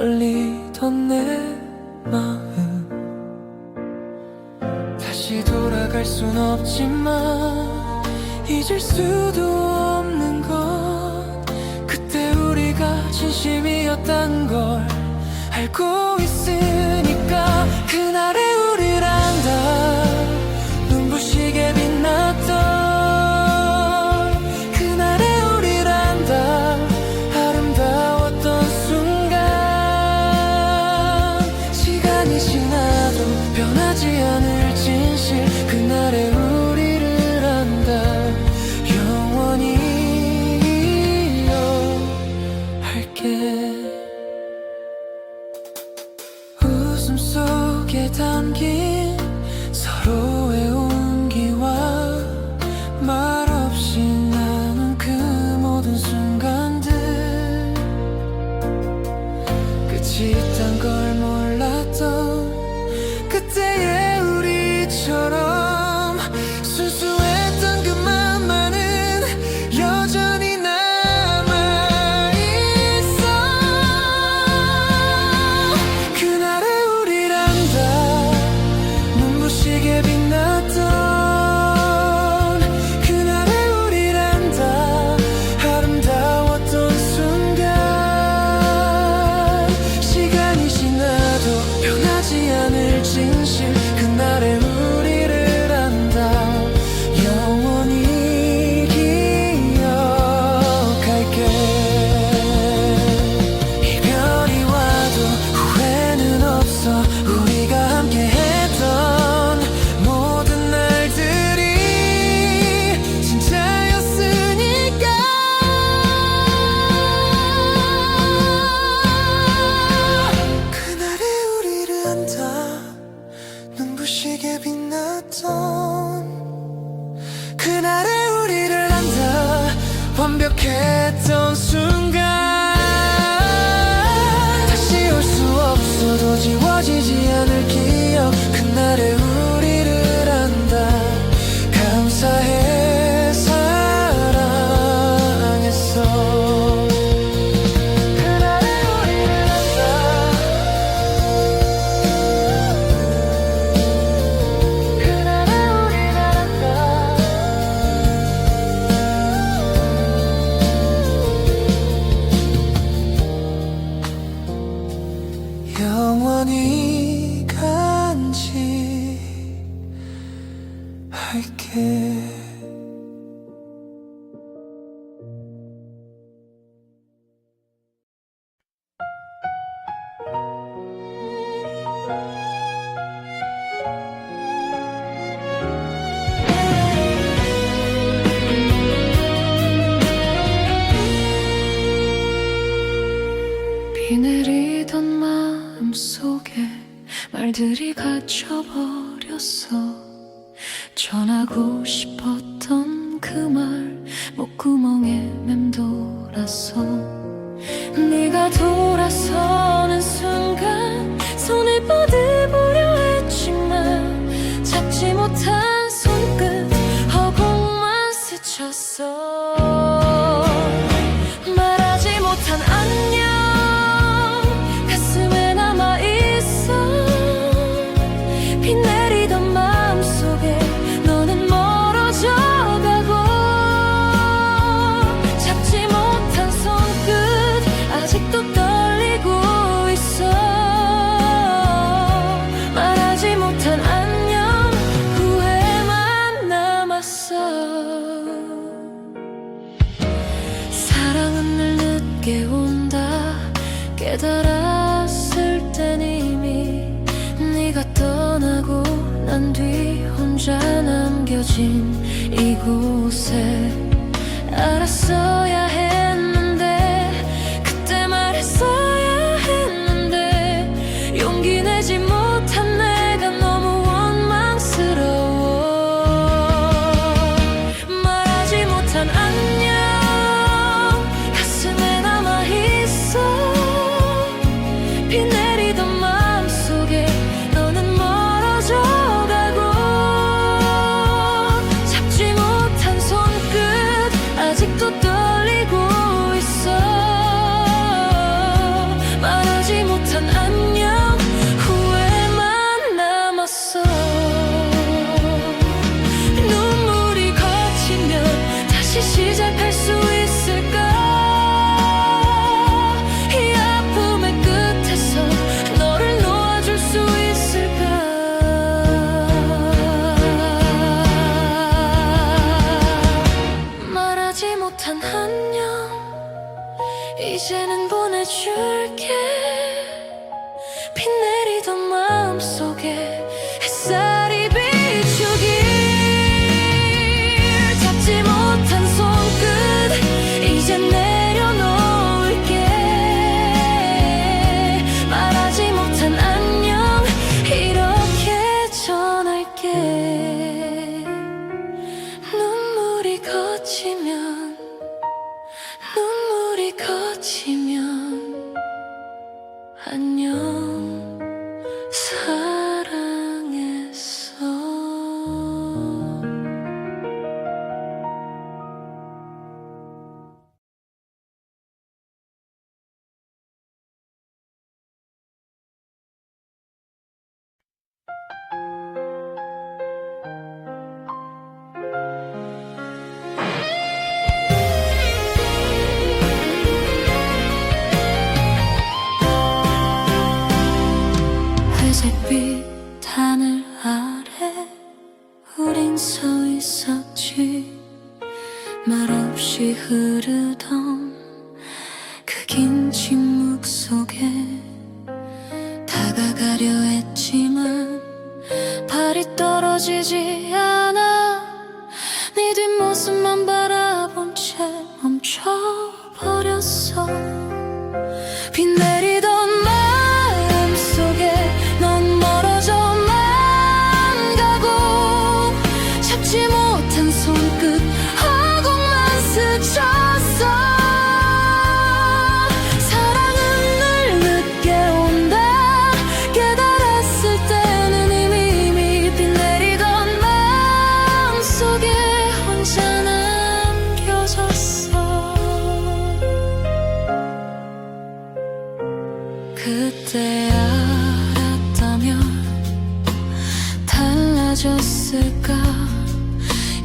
떨리던 내 마음. 다시 돌아갈 순 없지만 잊을 수도 없는 것. 그때 우리가 진심이었던 걸 알고 있으니까 그날의 만났던 그날의 우리를 안다. 완벽했던 순간. 전하고 싶었던 그 말 목구멍에 맴돌아서 깨운다. 깨달았을 땐 이미 네가 떠나고 난 뒤 혼자 남겨진 이곳에. 알았어야 해. 이제는 보내줄게. 비 내리던 마음속에 햇살이 비추길. 잡지 못한 손끝 이제 내려놓을게. 말하지 못한 안녕 이렇게 전할게. 눈물이 거치면 proteger. 사라졌을까?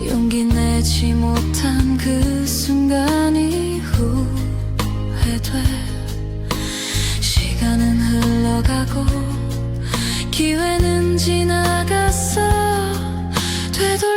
용기 내지 못한 그 순간이 후회돼. 시간은 흘러가고 기회는 지나갔어. 되돌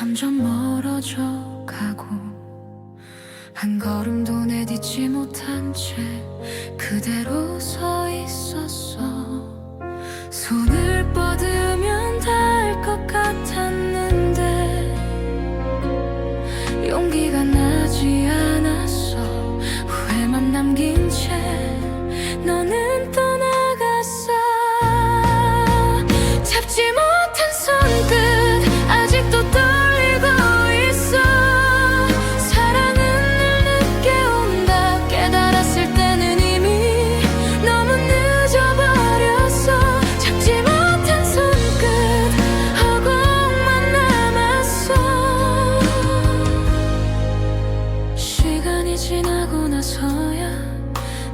점점 멀어져 가고 한 걸음도 내딛지 못한 채 그대로 서 있었어. 손을 뻗은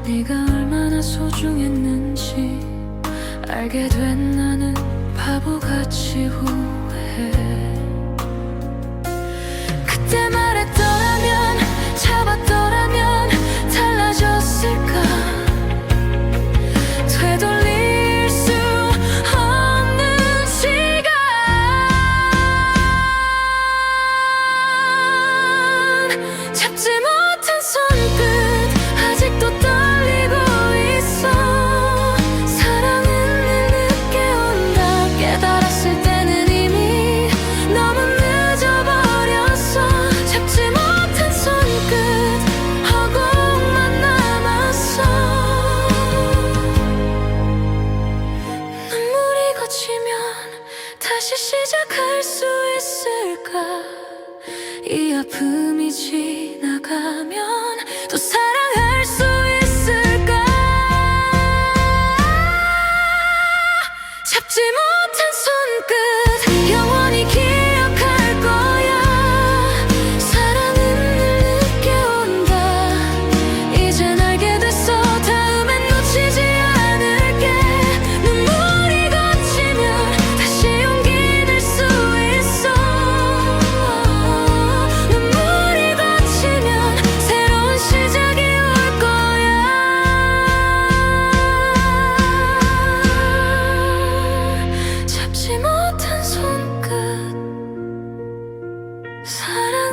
네가 얼마나 소중했는지 알게 된 나는 바보같이 후회해. 그때만 다시 시작할 수 있을까? 이 아픔이 지나가면 또 사랑할 수 있을까? 잡지 못한 손끝 사랑